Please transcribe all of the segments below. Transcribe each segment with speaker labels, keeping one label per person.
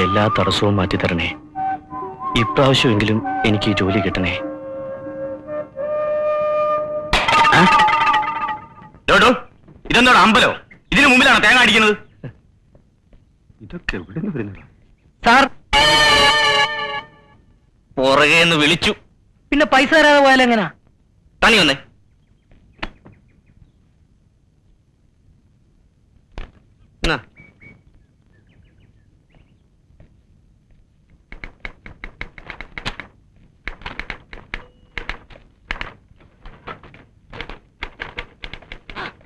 Speaker 1: വഴിയിലെ എല്ലാ തടസ്സവും മാറ്റിത്തരണേ ഇപ്രാവശ്യമെങ്കിലും എനിക്ക് ഈ ജോലി കിട്ടണേ.
Speaker 2: ഡോഡോ ഇതെന്തോടാ അമ്പലോ? ഇതിനു മുമ്പിലാണ് തേങ്ങ അടിക്കുന്നത്?
Speaker 3: ഇതൊക്കെ എവിടെ നിന്ന് വരുന്നത്?
Speaker 1: സാർ.
Speaker 2: പുറകെ വിളിച്ചു.
Speaker 1: പിന്നെ പൈസ തരാതെ പോയാലെങ്ങനാ?
Speaker 2: തനി വന്നേ എന്നാ.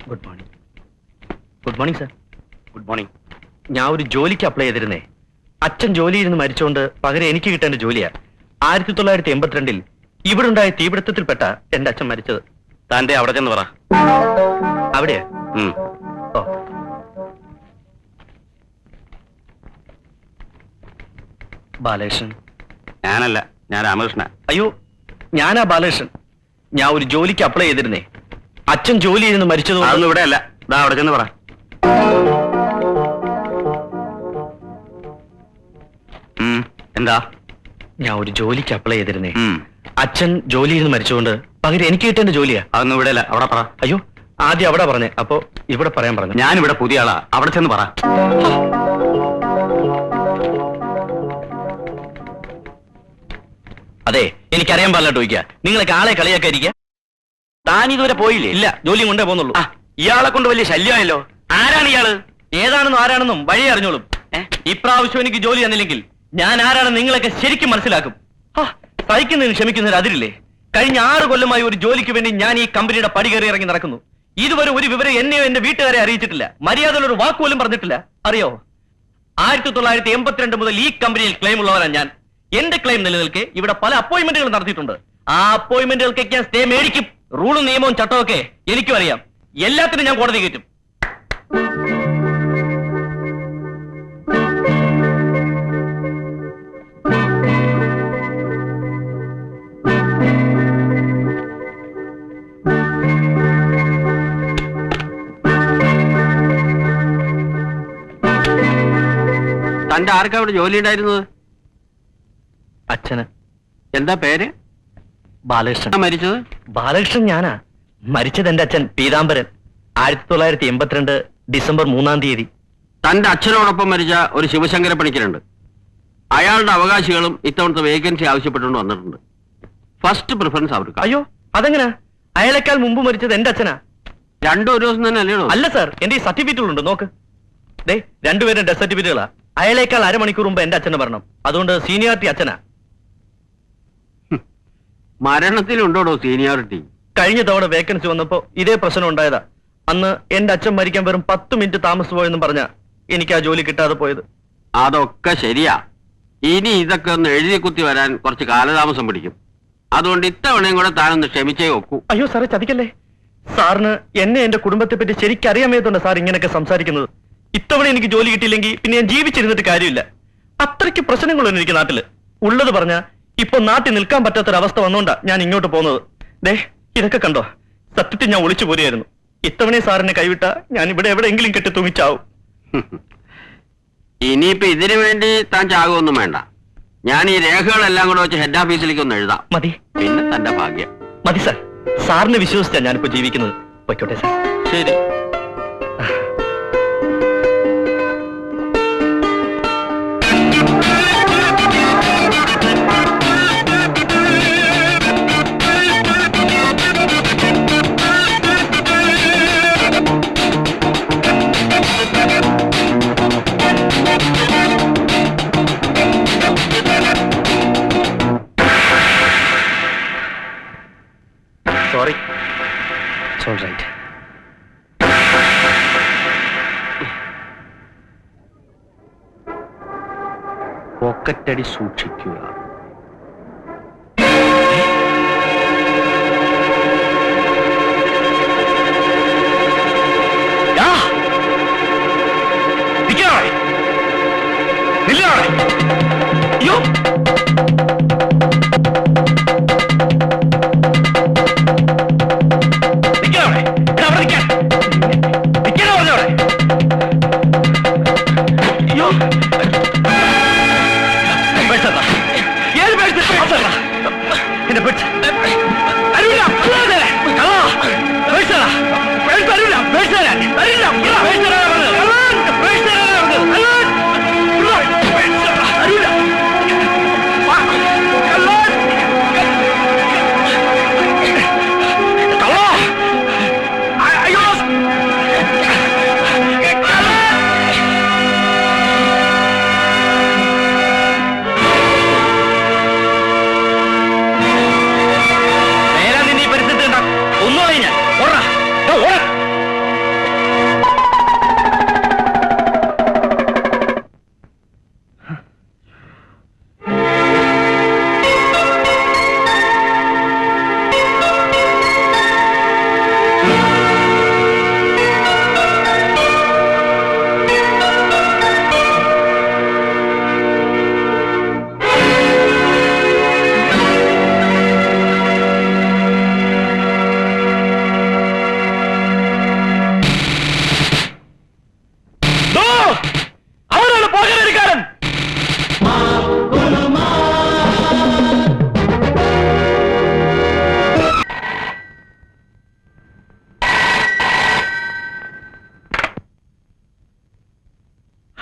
Speaker 1: Good morning good morning sir
Speaker 2: good morning
Speaker 1: ഞാൻ ഒരു ജോലിക്ക് അപ്ലൈ ചെയ്തിരുന്നേ. അച്ഛൻ ജോലിയിൽ നിന്ന് മരിച്ചുകൊണ്ട് പകരം എനിക്ക് കിട്ടേണ്ട ജോലിയാ. ആയിരത്തി തൊള്ളായിരത്തി എൺപത്തിരണ്ടിൽ ഇവിടെ ഉണ്ടായ തീപിടുത്തത്തിൽപ്പെട്ട എന്റെ അച്ഛൻ മരിച്ചത്.
Speaker 2: താന്റെ അവിടെ ചെന്ന് പറ.
Speaker 1: അവിടെയാ? ഓ. ബാലകൃഷ്ണൻ.
Speaker 2: ഞാനല്ല ഞാൻ രാമകൃഷ്ണ
Speaker 1: അയ്യോ ഞാനാ ബാലകൃഷ്ണൻ. ഞാൻ ഒരു ജോലിക്ക് അപ്ലൈ ചെയ്തിരുന്നേ. അച്ഛൻ ജോലി ചെയ്യുന്നു മരിച്ചത്
Speaker 2: അതൊന്നും ഇവിടെ അല്ല ഇതാ അവിടെ ചെന്ന് പറ. എന്താ?
Speaker 1: ഞാൻ ഒരു ജോലിക്ക് അപ്ലൈ ചെയ്തിരുന്നേ. അച്ഛൻ ജോലി ചെയ്ത് മരിച്ചുകൊണ്ട് പകരം എനിക്ക് കിട്ടേണ്ട ജോലിയാ.
Speaker 2: അതൊന്നും ഇവിടെ അല്ല അവിടെ പറ.
Speaker 1: അയ്യോ ആദ്യം അവിടെ പറഞ്ഞേ. അപ്പോ ഇവിടെ പറയാൻ പറഞ്ഞു.
Speaker 2: ഞാൻ ഇവിടെ പുതിയ ആളാ. അവിടെ ചെന്ന് പറ.
Speaker 1: അതെ എനിക്കറിയാൻ പാടില്ല ചോദിക്കുക നിങ്ങളൊക്കെ ആളെ കളിയാക്കാതിരിക്കുക
Speaker 2: താൻ ഇതുവരെ പോയില്ലേ?
Speaker 1: ഇല്ല ജോലി കൊണ്ടേ പോന്നുള്ളൂ
Speaker 2: ആ ഇയാളെ കൊണ്ട് വലിയ ശല്യമായല്ലോ. ആരാണ് ഇയാൾ?
Speaker 1: ഏതാണെന്നും ആരാണെന്നും വഴി അറിഞ്ഞോളും? ഇപ്രാവശ്യം എനിക്ക് ജോലി തന്നില്ലെങ്കിൽ ഞാൻ ആരാണെന്ന് നിങ്ങളൊക്കെ ശരിക്കും മനസ്സിലാക്കും. തയ്ക്കുന്നതിന് സഹിക്കുന്നതിന് ക്ഷമിക്കുന്നതിന് അതിരില്ലേ? കഴിഞ്ഞ ആറ് കൊല്ലമായി ഒരു ജോലിക്ക് വേണ്ടി ഞാൻ ഈ കമ്പനിയുടെ പടി കയറി ഇറങ്ങി നടക്കുന്നു. ഇതുവരെ ഒരു വിവരം എന്നെയോ എന്റെ വീട്ടുകാരെ അറിയിച്ചിട്ടില്ല. മര്യാദയുള്ള ഒരു വാക്ക് പോലും പറഞ്ഞിട്ടില്ല. അറിയോ? ആയിരത്തി തൊള്ളായിരത്തി എൺപത്തിരണ്ട് മുതൽ ഈ കമ്പനിയിൽ ക്ലെയിം ഉള്ളവരാണ് ഞാൻ. എന്റെ ക്ലെയിം നിലനിൽക്കെ ഇവിടെ പല അപ്പോയിന്റ്മെന്റുകൾ നടത്തിയിട്ടുണ്ട്. ആ അപ്പോയിന്റ്മെന്റുകൾക്കൊക്കെ ഞാൻ സ്റ്റേ മേടിക്കും. റൂളും നിയമവും ചട്ടവും ഒക്കെ എനിക്കും അറിയാം എല്ലാത്തിനും ഞാൻ കോടതി കയറ്റും.
Speaker 3: തന്റെ ആർക്കാ അവിടെ ജോലി ഉണ്ടായിരുന്നത്?
Speaker 1: അച്ഛന്.
Speaker 3: എന്താ പേര്?
Speaker 1: ബാലകൃഷ്ണൻ.
Speaker 3: മരിച്ചത്?
Speaker 1: ബാലകൃഷ്ണൻ ഞാനാ. മരിച്ചത് എന്റെ അച്ഛൻ പീതാംബരൻ. ആയിരത്തി തൊള്ളായിരത്തി എൺപത്തിരണ്ട് ഡിസംബർ മൂന്നാം തീയതി.
Speaker 3: തന്റെ അച്ഛനോടൊപ്പം മരിച്ച ഒരു ശിവശങ്കര പണിക്കരുണ്ട്. അയാളുടെ അവകാശികളും ഇത്തവണത്തെ വേക്കൻസി ആവശ്യപ്പെട്ടുകൊണ്ട് വന്നിട്ടുണ്ട്. ഫസ്റ്റ് പ്രിഫറൻസ് അവർക്ക്.
Speaker 1: അയ്യോ അതെങ്ങനെ? അയാളെക്കാൾ മുമ്പ് മരിച്ചത് എന്റെ അച്ഛനാ.
Speaker 3: രണ്ടു ഒരു ദിവസം തന്നെ അല്ലേ
Speaker 1: അല്ല സാർ. എന്റെ ഈ സർട്ടിഫിക്കറ്റുകളുണ്ട് നോക്ക്. ദേ രണ്ടുപേരും ഡെത്ത് സർട്ടിഫിക്കറ്റുകളാ അയാളേക്കാൾ അരമണിക്കൂർ മുമ്പ് എന്റെ അച്ഛനെ വരണം അതുകൊണ്ട് സീനിയോറിറ്റി അച്ഛനാ.
Speaker 3: മരണത്തിലുണ്ടോടോ സീനിയോറിറ്റി?
Speaker 1: കഴിഞ്ഞ തവണ വേക്കൻസി വന്നപ്പോ ഇതേ പ്രശ്നം ഉണ്ടായതാ. അന്ന് എന്റെ അച്ഛൻ മരിക്കാൻ വെറും പത്ത് മിനിറ്റ് താമസിച്ചു പോയെന്നും പറഞ്ഞ എനിക്ക് ആ ജോലി കിട്ടാതെ പോയത്.
Speaker 3: അതൊക്കെ ശരിയാ. ഇനി ഇതൊക്കെ ഒന്ന് എഴുതി കുത്തി വരാൻ കുറച്ച് കാലതാമസം പിടിക്കും. അതുകൊണ്ട് ഇത്തവണയും കൂടെ താനൊന്ന് ക്ഷമിച്ചേ ഒക്കൂ.
Speaker 1: അയ്യോ സാറേ ചതിക്കല്ലേ? സാറിന് എന്നെ എന്റെ കുടുംബത്തെ പറ്റി ശരിക്കറിയാൻ വയ്യതുകൊണ്ട് സാർ ഇങ്ങനെയൊക്കെ സംസാരിക്കുന്നത്. ഇത്തവണ എനിക്ക് ജോലി കിട്ടിയില്ലെങ്കിൽ പിന്നെ ഞാൻ ജീവിച്ചിരുന്നിട്ട് കാര്യമില്ല. അത്രയ്ക്ക് പ്രശ്നങ്ങളൊന്നും എനിക്ക് നാട്ടിൽ. ഉള്ളത് പറഞ്ഞ ഇപ്പൊ നാട്ടിൽ നിൽക്കാൻ പറ്റാത്തൊരവസ്ഥ വന്നോണ്ടാ ഞാൻ ഇങ്ങോട്ട് പോകുന്നത്. ദേ ഇതൊക്കെ കണ്ടോ? സത്യത്തിൽ ഞാൻ ഒളിച്ചു പോരുകയായിരുന്നു. ഇത്തവണ സാറിനെ കൈവിട്ട ഞാൻ ഇവിടെ എവിടെയെങ്കിലും കെട്ടി തൂങ്ങിച്ചാവും.
Speaker 3: ഇനിയിപ്പോ ഇതിനു വേണ്ടി താൻ ചാകുമൊന്നും വേണ്ട. ഞാൻ ഈ രേഖകളെല്ലാം കൂടെ വെച്ച് ഹെഡ് ഓഫീസിലേക്ക് ഒന്ന് എഴുതാം.
Speaker 1: മതി.
Speaker 3: പിന്നെ തന്റെ ഭാഗ്യം.
Speaker 1: മതി സാർ. സാറിനെ വിശ്വസിച്ചാ ഞാനിപ്പോ ജീവിക്കുന്നത്. പൊയ്ക്കോട്ടെ സാർ.
Speaker 3: ശരി.
Speaker 1: പോക്കറ്റടി സൂക്ഷിക്കുക. Yeah!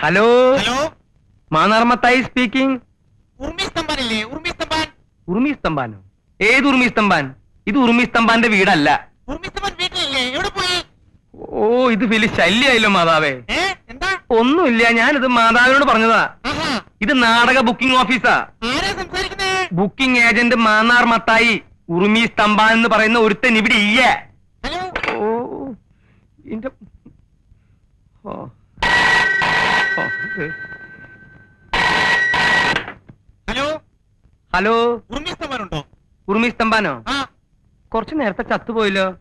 Speaker 4: Hello
Speaker 5: hello
Speaker 4: Mannar Mathai speaking
Speaker 5: ഉർമി സ്തംഭാനില്ലേ ഉർമി സ്തംഭാൻ
Speaker 4: ഉറുമി സ്തംഭാനോ ഏത് ഉർമി സ്തംഭാൻ ഇത് ഉർമി സ്തംഭാന്റെ വീടല്ല.
Speaker 5: ഉർമി സ്തംഭാൻ വീട്ടിലില്ലേ? എവിടെ പോയി?
Speaker 4: ഓ ഇത് വലിയ ശല്യായല്ലോ മാതാവേ.
Speaker 5: ഏ? എന്താ?
Speaker 4: ഒന്നുമില്ല ഞാനിത് മാതാവിനോട് പറഞ്ഞതാ.
Speaker 5: ആഹാ.
Speaker 4: ഇത് നാടക ബുക്കിംഗ് ഓഫീസാ.
Speaker 5: ആരാ സംസാരിക്കുന്നേ?
Speaker 4: ബുക്കിംഗ് ഏജന്റ് മാന്നാർ മത്തായി ഉറുമി സ്തംഭാൻ എന്ന് പറയുന്ന ഒരുത്തൻ ഇവിടെ ഇല്ല
Speaker 5: ഹലോ
Speaker 4: ഓ ഇന്റെ ഓ.
Speaker 5: ഹലോ?
Speaker 4: ഹലോ?
Speaker 5: ഉർമി സ്തംഭാൻ ഉണ്ടോ
Speaker 4: ഉറുമി സ്തംഭാനോ?
Speaker 5: ആ.
Speaker 4: കുറച്ച് നേരത്തെ ചത്തുപോയല്ലോ.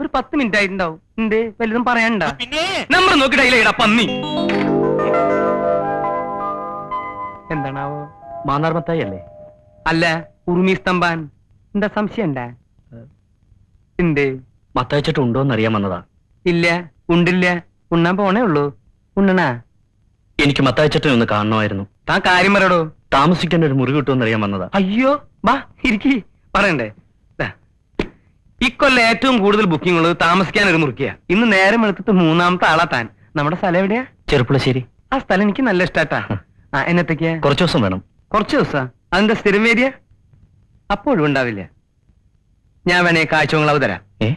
Speaker 4: ഒരു പത്ത് മിനിറ്റ് ആയിട്ടുണ്ടാവും. എന്ത്? വലുതും പറയാനുണ്ട?
Speaker 5: നമ്മൾ പിന്നെ?
Speaker 4: നമ്പർ പന്നി. എന്താണാവോ?
Speaker 1: മാന്നാർമത്തായി അല്ലേ
Speaker 4: അല്ല ഉർമി സ്തംഭാൻ. എന്താ സംശയം ഉണ്ടാ? എന്ത്?
Speaker 1: മത്തയച്ചിട്ട് ഉണ്ടോ അറിയാൻ വന്നതാ.
Speaker 4: ഇല്ല ഉണ്ടില്ല. ഉണ്ണാൻ പോണേ ഉള്ളൂ. ഉണ്ണണാ?
Speaker 1: എനിക്ക് മത്തായച്ചട്ടൻ ഒന്ന് കാണണമായിരുന്നു.
Speaker 4: താൻ കാര്യം പറയടോ.
Speaker 1: താമസിക്കാൻ ഒരു മുറി കിട്ടുമെന്ന് അറിയാൻ വന്നതാ.
Speaker 4: അയ്യോ ബാ ഇരിക്കി പറയണ്ടേ. ഇക്കൊല്ല ഏറ്റവും കൂടുതൽ ബുക്കിംഗ് ഉള്ളത് താമസിക്കാൻ ഒരു മുറിക്കുക ഇന്ന് നേരം എടുത്തിട്ട് മൂന്നാമത്തെ ആളാ താൻ. നമ്മുടെ സ്ഥലം എവിടെയാ?
Speaker 1: ചെറുപ്പുളശ്ശേരി.
Speaker 4: ആ സ്ഥലം എനിക്ക് നല്ല ഇഷ്ടാട്ടാ. ആ എന്നത്തേക്കാ?
Speaker 1: കുറച്ച് ദിവസം വേണം.
Speaker 4: കുറച്ച് ദിവസാ? അതിന്റെ സ്ഥിരം വേദിയ അപ്പോഴും ഉണ്ടാവില്ല. ഞാൻ വേണേ കാഴ്ചവങ്ങളാവ് തരാം.
Speaker 1: ഏ?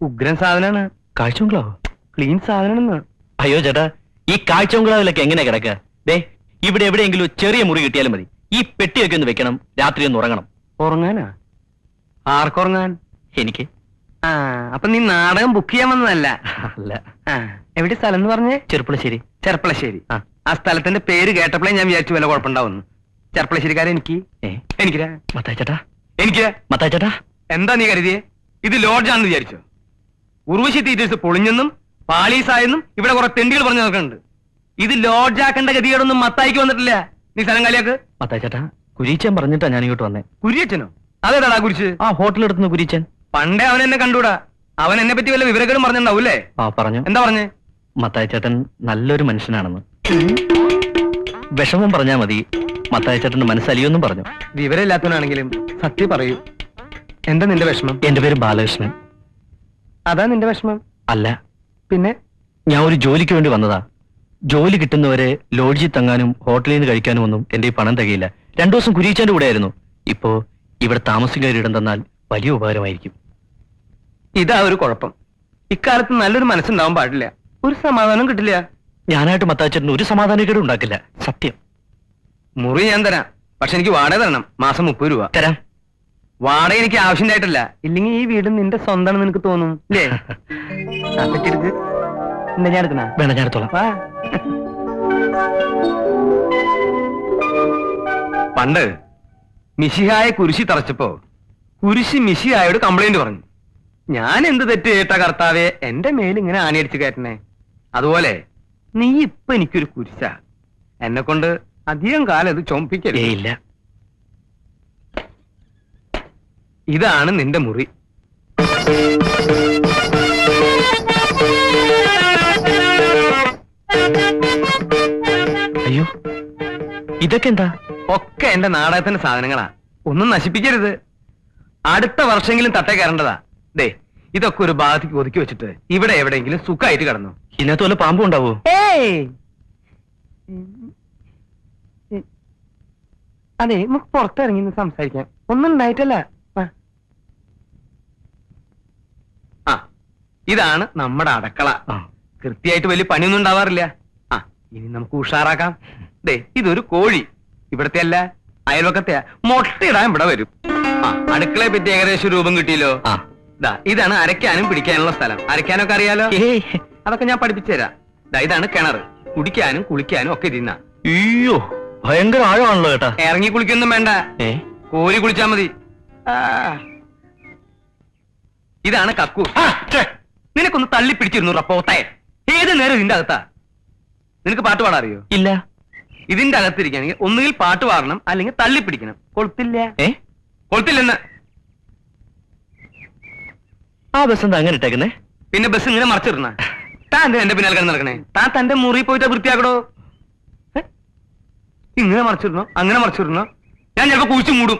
Speaker 4: ഉഗ്രൻ സാധനമാണ്
Speaker 1: കാഴ്ചവങ്ങളാവോ?
Speaker 4: ക്ലീൻ സാധനമാണെന്ന്
Speaker 1: അയ്യോ ചേട്ടാ ഈ കാഴ്ചബംഗ്ലാവിലൊക്കെ എങ്ങനെ കിടക്കുക ദേ ഇവിടെ എവിടെയെങ്കിലും ചെറിയ മുറി കിട്ടിയാലും മതി. ഈ പെട്ടിയൊക്കെ ഒന്ന് വെക്കണം. രാത്രി ഒന്ന് ഉറങ്ങണം.
Speaker 4: ഉറങ്ങാനാ? ആർക്കുറങ്ങാൻ?
Speaker 1: എനിക്ക്.
Speaker 4: ആ അപ്പൊ നീ നാടകം ബുക്ക് ചെയ്യാൻ വന്നതല്ല?
Speaker 1: അല്ല.
Speaker 4: ആ എവിടെ സ്ഥലം എന്ന് പറഞ്ഞേ?
Speaker 1: ചെറുപ്പളശ്ശേരി.
Speaker 4: ചെറുപ്പളശ്ശേരി.
Speaker 1: ആ.
Speaker 4: ആ സ്ഥലത്തിന്റെ പേര് കേട്ടപ്പോഴേ ഞാൻ വിചാരിച്ചു വല്ല കുഴപ്പമുണ്ടാവുന്നു ചെറുപ്പളശ്ശേരിക്കാരെ എനിക്ക്. എനിക്കിരാ
Speaker 1: മത്തായി ചേട്ടാ
Speaker 4: എനിക്ക്
Speaker 1: മത്താച്ചേട്ടാ
Speaker 4: എന്താ നീ കരുതിയേ? ഇത് ലോഡ്ജാണെന്ന് വിചാരിച്ചോ? ഉർവശി തീറ്റേഴ്സ് പൊളിഞ്ഞെന്നും പാളീസായെന്നും ഇവിടെ കുറെ തെണ്ടികൾ പറഞ്ഞു നടക്കുന്നുണ്ട് ഇത് ലോഡ്ജാക്കേണ്ട ഗതികേടൊന്നും മത്തായിക്ക് വന്നിട്ടില്ല. നീ സ്ഥലം കാലിയാക്ക്.
Speaker 1: മത്തായി ചേട്ടാ കുരീച്ചൻ പറഞ്ഞിട്ടാ ഞാൻ ഇങ്ങോട്ട് വന്നേ.
Speaker 4: കുരിയച്ചനോ അതേതാടാ കുരിച്ച്
Speaker 1: ആ ഹോട്ടലിൽ എടുത്തു കുരീച്ചൻ.
Speaker 4: പണ്ടേ അവൻ എന്നെ കണ്ടൂടാ. അവൻ എന്നെ പറ്റി വല്ല വിവരങ്ങളും പറഞ്ഞിട്ടുണ്ടാവൂല്ലേ?
Speaker 1: ആ പറഞ്ഞു.
Speaker 4: എന്താ പറഞ്ഞേ?
Speaker 1: മത്തായി ചേട്ടൻ നല്ലൊരു മനുഷ്യനാണെന്ന്. വിഷമം പറഞ്ഞാ മതി. മത്തായി ചേട്ടന്റെ മനസ്സലിയൊന്നും പറഞ്ഞു.
Speaker 4: വിവരമില്ലാത്തവനാണെങ്കിലും സത്യം പറയൂ. എന്താ നിന്റെ വിഷമം?
Speaker 1: എന്റെ പേര് ബാലകൃഷ്ണൻ.
Speaker 4: അതാ നിന്റെ വിഷമം?
Speaker 1: അല്ല
Speaker 4: പിന്നെ?
Speaker 1: ഞാൻ ഒരു ജോലിക്ക് വേണ്ടി വന്നതാ. ജോലി കിട്ടുന്നവരെ ലോഡ്ജിൽ തങ്ങാനും ഹോട്ടലിൽ നിന്ന് കഴിക്കാനും ഒന്നും എന്റെ ഈ പണം തികയില്ല. രണ്ടു ദിവസം കുരിയിച്ചാന്റെ കൂടെ ആയിരുന്നു. ഇപ്പോ ഇവിടെ താമസിക്കാൻ ഇടം തന്നാൽ വലിയ ഉപകാരമായിരിക്കും.
Speaker 4: ഇതാ ഒരു കുഴപ്പം. ഇക്കാലത്ത് നല്ലൊരു മനസ്സുണ്ടാവാൻ പാടില്ല. ഒരു സമാധാനം കിട്ടില്ല.
Speaker 1: ഞാനായിട്ട് മത്താച്ചേട്ടന് ഒരു സമാധാനക്കേട് ഉണ്ടാക്കില്ല. സത്യം.
Speaker 4: മുറി ഞാൻ തരാം. പക്ഷെ എനിക്ക് വാടക തരണം. മാസം മുപ്പത് രൂപ.
Speaker 1: തരാം.
Speaker 4: വാടക എനിക്ക് ആവശ്യമുണ്ടായിട്ടില്ല. ഇല്ലെങ്കിൽ ഈ വീട് നിന്റെ സ്വന്തമാണെന്ന് നിനക്ക് തോന്നും അല്ലേ. എന്താ ഞാൻ എടുക്കണ?
Speaker 1: വേണ്ട ഞാൻ എടുത്തോളാം.
Speaker 4: പണ്ട് മിശിഹായ കുരിശി തറച്ചപ്പോ കുരിശി മിശിഹായോട് കംപ്ലൈന്റ് പറഞ്ഞു. ഞാൻ എന്ത് തെറ്റ് കേട്ട കർത്താവെ എന്റെ മേൽ ഇങ്ങനെ ആനയടിച്ച് കയറ്റണേ? അതുപോലെ നീ ഇപ്പൊ എനിക്കൊരു കുരിശ. എന്നെ കൊണ്ട് അധികം കാലം ഇത്
Speaker 1: ഏ ഇല്ല.
Speaker 4: ഇതാണ് നിന്റെ മുറി.
Speaker 1: അയ്യോ ഇതൊക്കെ എന്താ?
Speaker 4: ഒക്കെ എന്റെ നാടകത്തിന്റെ സാധനങ്ങളാ. ഒന്നും നശിപ്പിക്കരുത്. അടുത്ത വർഷമെങ്കിലും തട്ടേ കയറേണ്ടതാ. ദേ ഇതൊക്കെ ഒരു ഭാഗത്തേക്ക് ഒതുക്കി വെച്ചിട്ട് ഇവിടെ എവിടെയെങ്കിലും സുഖമായിട്ട് കിടന്നു.
Speaker 1: ഇതിനകത്ത് വല്ല പാമ്പും ഉണ്ടാവോ?
Speaker 4: ഏയ്! അതെ നമുക്ക് പുറത്തിറങ്ങി സംസാരിക്കാം. ഒന്നും ഉണ്ടായിട്ടല്ല ആ. ആ ഇതാണ് നമ്മുടെ അടക്കള. കൃത്യമായിട്ട് വലിയ പണിയൊന്നും ഉണ്ടാവാറില്ല. ആ ഇനി നമുക്ക് ഉഷാറാക്കാം. ദേ ഇതൊരു കോഴി. ഇവിടത്തെ അല്ല അയൽവക്കത്തെ മൊട്ടയിടാൻ ഇവിടെ വരും. ആ അടുക്കളയെ പറ്റി ഏകദേശം രൂപം കിട്ടിയല്ലോ.
Speaker 1: ആ.
Speaker 4: ദാ ഇതാണ് അരയ്ക്കാനും പിടിക്കാനുള്ള സ്ഥലം. അരയ്ക്കാനൊക്കെ അറിയാലോ? അതൊക്കെ ഞാൻ പഠിപ്പിച്ചു തരാം. ദാ ഇതാണ് കിണർ കുടിക്കാനും കുളിക്കാനും ഒക്കെ ഇരുന്ന
Speaker 1: അയ്യോ ഭയങ്കര ആഴമാണല്ലോ കേട്ടോ
Speaker 4: ഇറങ്ങി കുളിക്കൊന്നും വേണ്ട.
Speaker 1: കോഴി
Speaker 4: കോരി കുളിച്ചാ മതി. ഇതാണ് കക്കൂ നിനക്കൊന്ന് തള്ളി പിടിച്ചിരുന്നു റപ്പോത്തെ ഏത് നേരം ഇതിന്റെ അകത്താ? നിനക്ക് പാട്ട് പാടാൻ അറിയോ?
Speaker 1: ഇല്ല.
Speaker 4: ഇതിന്റെ അകത്തിരിക്കുകയാണെങ്കിൽ ഒന്നുകിൽ പാട്ട് പാടണം അല്ലെങ്കിൽ തള്ളി പിടിക്കണം കൊളുത്തില്ല.
Speaker 1: ഏ?
Speaker 4: കൊളുത്തില്ലെന്ന്.
Speaker 1: ആ ബസ് എന്താ അങ്ങനെ ഇട്ടേക്കുന്നേ?
Speaker 4: പിന്നെ ബസ് ഇങ്ങനെ മറച്ചിരുന്ന താൻ എന്താ എന്റെ പിന്നാലെ നടക്കണേ? താൻ തന്റെ മുറി പോയിട്ട് വൃത്തിയാക്കടോ? ഇങ്ങനെ മറച്ചിരുന്നോ അങ്ങനെ മറച്ചിരുന്നോ ഞാൻ ചിലപ്പോ കുഴിച്ചു മൂടും.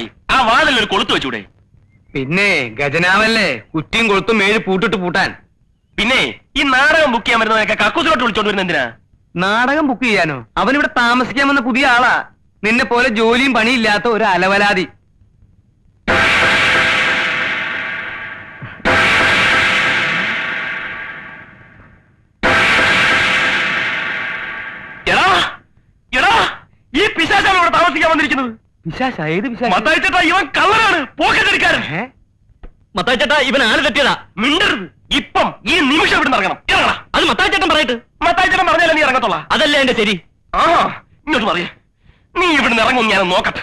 Speaker 6: എത്ര ആ വാതിൽ ഒരു കൊളുത്ത് വെച്ചൂടെ?
Speaker 4: പിന്നെ ഗജനാവല്ലേ കുറ്റിയും കൊളുത്തും മേഴ് പൂട്ടിട്ട് പൂട്ടാൻ.
Speaker 6: പിന്നെ ഈ നാടകം ബുക്ക് ചെയ്യാൻ വരുന്നതൊക്കെ കക്കൂസിലോട്ട് വിളിച്ചോണ്ട് വരുന്ന എന്തിനാ?
Speaker 4: നാടകം ബുക്ക് ചെയ്യാനോ? അവൻ ഇവിടെ താമസിക്കാൻ വന്ന പുതിയ ആളാ. നിന്നെ പോലെ ജോലിയും പണിയില്ലാത്ത ഒരു അലവലാതി.
Speaker 6: എടാ എടാ ഈ പിശാചാണ് ഇവിടെ താമസിക്കാൻ വന്നിരിക്കുന്നത്.
Speaker 4: വിശാശ ഏത് വിശാശ?
Speaker 6: മത്തായിച്ചേട്ടാ ഇവൻ കള്ളനാണ് പോക്കറ്റടിക്കാരൻ.
Speaker 4: ഏ?
Speaker 1: മത്തായി ചേട്ടാ ഇവൻ ആര് തെറ്റിയതാ.
Speaker 6: മിണ്ടരുത്. ഇപ്പം ഈ നിമിഷം ഇവിടെ ഇറങ്ങണം. ഇറങ്ങടാ.
Speaker 1: അത് മത്തായി ചേട്ടൻ പറയട്ട്.
Speaker 6: മത്തായിച്ചേട്ടൻ പറഞ്ഞാലേ നീ ഇറങ്ങത്തോളാ
Speaker 1: അതല്ലേ എന്റെ ശരി.
Speaker 6: ആ ഇങ്ങോട്ട് പറയേ. നീ ഇവിടുന്ന് ഇറങ്ങും ഞാൻ നോക്കട്ടെ.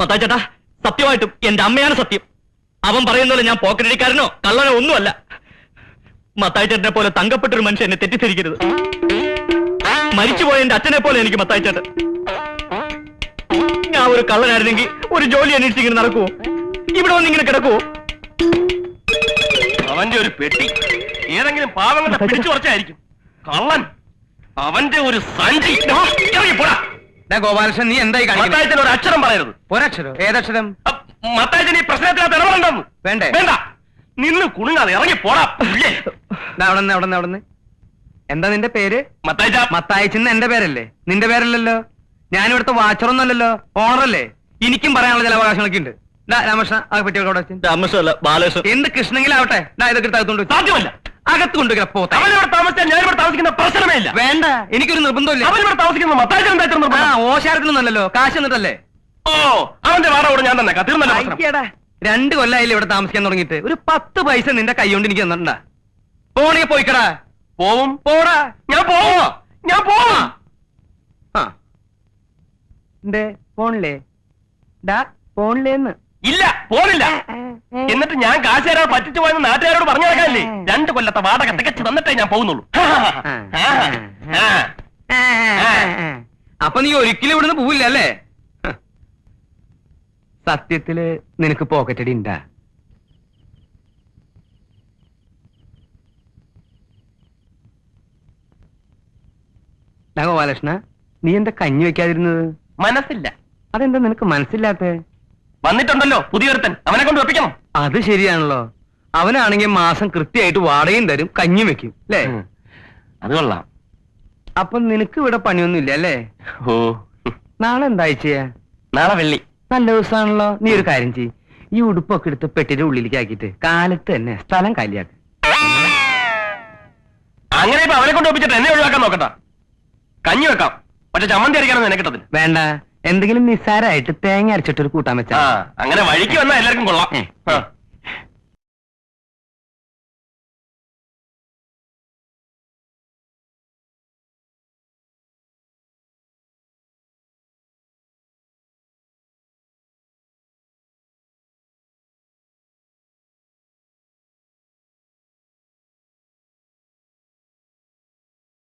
Speaker 1: മത്തായി ചേട്ടാ സത്യമായിട്ടും എന്റെ അമ്മയാണ് സത്യം. അവൻ പറയുന്നത് ഞാൻ പോക്കറ്റടിക്കാരനോ കള്ളനോ ഒന്നുമല്ല. മത്തായി ചേട്ടനെ പോലെ തങ്കപ്പെട്ടൊരു മനുഷ്യൻ എന്നെ തെറ്റിദ്ധരിക്കരുത്. മരിച്ചുപോയ എന്റെ അച്ഛനെ പോലെ എനിക്ക് മത്തായി ചേട്ടൻ ഞാൻ ഒരു കള്ളനായിരുന്നെങ്കിൽ ഒരു ജോലി അന്വേഷിച്ച് ഇങ്ങനെ നടക്കുവോ? ഇവിടെ വന്ന് ഇങ്ങനെ കിടക്കുവോ?
Speaker 6: അവന്റെ ഒരു പെട്ടി. ഏതെങ്കിലും പാവങ്ങളുടെ പിടിച്ചു കുറച്ചായിരിക്കും കള്ളൻ അവന്റെ ഒരു സഞ്ചി.
Speaker 4: ഗോപാലകൃഷ്ണൻ നീ എന്തായി
Speaker 6: മത്തായച്ചൻ ഒരു അക്ഷരം പറയരുത്.
Speaker 4: ഒരക്ഷരം? ഏതക്ഷരം?
Speaker 6: മത്തായത്തിന് ഈ പ്രശ്നത്തിനകത്ത് ഇടപെടണ്ടെന്ന്
Speaker 4: വേണ്ടേ?
Speaker 6: വേണ്ട. നിന്ന് കുണുങ്ങാതെ ഇറങ്ങി പോടാ ഇല്ലേ?
Speaker 4: ദാ അവിടെന്ന് അവിടെന്ന് അവിടെന്ന്. എന്താ നിന്റെ പേര്?
Speaker 6: മത്തായിച്ച.
Speaker 4: മത്തായച്ചെന്ന് എന്റെ പേരല്ലേ? നിന്റെ പേരല്ലല്ലോ? ഞാൻ ഇവിടുത്തെ വാച്ചറൊന്നല്ലല്ലോ ഓണറല്ലേ എനിക്കും പറയാനുള്ള ചില അവകാശങ്ങളൊക്കെ ഉണ്ട് രാമകൃഷ്ണ ആ വെച്ച്.
Speaker 1: രാമകൃഷ്ണല്ല ബാലകൃഷ്ണൻ
Speaker 4: എന്ത് ഇതൊക്കെ.
Speaker 6: സാധ്യമല്ല.
Speaker 4: അകത്ത് പോത്ത
Speaker 6: താമസിച്ചാൽ ഞാൻ ഇവിടെ താമസിക്കുന്ന പ്രശ്നമേ ഇല്ല
Speaker 4: വേണ്ട എനിക്കൊരു നിർബന്ധമില്ല
Speaker 6: താമസിക്കുന്ന?
Speaker 4: ഓശാരത്തിനൊന്നല്ലല്ലോ കാശ് എന്നിട്ടല്ലേ
Speaker 6: ഓ അവന്റെ വാടക ഞാൻ തന്നെ തീർന്നല്ലോ
Speaker 4: രണ്ട് കൊല്ലായില്ലേ ഇവിടെ താമസിക്കാൻ തുടങ്ങിയിട്ട്. ഒരു പത്ത് പൈസ നിന്റെ കൈ കൊണ്ട് എനിക്ക് തന്നിട്ടുണ്ടാ. പോണേ പോയിക്കടാ.
Speaker 6: പോവും.
Speaker 4: പോടാ.
Speaker 6: ഞാൻ പോവാ ഞാൻ പോവാ
Speaker 4: എന്തേ പോണില്ലേ ഡാ പോണില്ലേന്ന്
Speaker 6: ഇല്ല പോണില്ല എന്നിട്ട് ഞാൻ കാശ് തരാൻ പറ്റിച്ചു പോയെന്ന് നാട്ടുകാരോട് പറഞ്ഞു നടക്കാനല്ലേ? രണ്ട് കൊല്ലത്തെ വാടക തികച്ചു തന്നിട്ടേ ഞാൻ പോകുന്നുള്ളൂ.
Speaker 4: അപ്പൊ നീ ഒരിക്കലും ഇവിടുന്ന് പോവില്ല അല്ലേ. സത്യത്തിൽ നിനക്ക് പോക്കറ്റടി ഉണ്ടാ ഡാ ഗോപാലകൃഷ്ണ നീ എന്താ കഞ്ഞി വെക്കാതിരുന്നത്?
Speaker 6: മനസ്സില്ല.
Speaker 4: അതെന്താ നിനക്ക് മനസ്സില്ലാത്തേ
Speaker 6: വന്നിട്ടുണ്ടല്ലോ പുതിയൊരുത്തൻ. അവനെ കൊണ്ട് വെപ്പിക്കണം.
Speaker 4: അത് ശരിയാണല്ലോ. അവനാണെങ്കിൽ മാസം കൃത്യമായിട്ട് വാടകയും തരും കഞ്ഞും വെക്കും അല്ലേ?
Speaker 6: അത് കൊള്ളാം.
Speaker 4: അപ്പൊ നിനക്ക് ഇവിടെ പണിയൊന്നും ഇല്ല അല്ലേ?
Speaker 6: ഓ.
Speaker 4: നാളെ എന്താ ചെയ്യാ
Speaker 6: നാളെ വെള്ളി.
Speaker 4: നല്ല ദിവസമാണല്ലോ. നീ ഒരു കാര്യം ചെയ്യ്. ഈ ഉടുപ്പൊക്കെ എടുത്ത് പെട്ടിന്റെ ഉള്ളിലേക്ക് ആക്കിയിട്ട് കാലത്ത് തന്നെ സ്ഥലം കാലിയാക്ക്.
Speaker 6: അങ്ങനെ ഇപ്പൊ അവനെ കൊണ്ട് ഒപ്പിച്ചിട്ട് എന്നെ ഒഴിവാക്കാൻ നോക്കട്ടെ കഞ്ഞി വെക്കാം. പക്ഷെ ചമ്മന്തി അരിക്കാനൊന്നും എന്നെ കിട്ടത്തില്ല
Speaker 4: വേണ്ട. എന്തെങ്കിലും നിസ്സാരമായിട്ട് തേങ്ങ അരച്ചിട്ടൊരു കൂട്ടാൻ വെച്ചാ
Speaker 6: ആ അങ്ങനെ വഴിക്ക് വന്നാൽ എല്ലാവർക്കും കൊള്ളാം. ആ.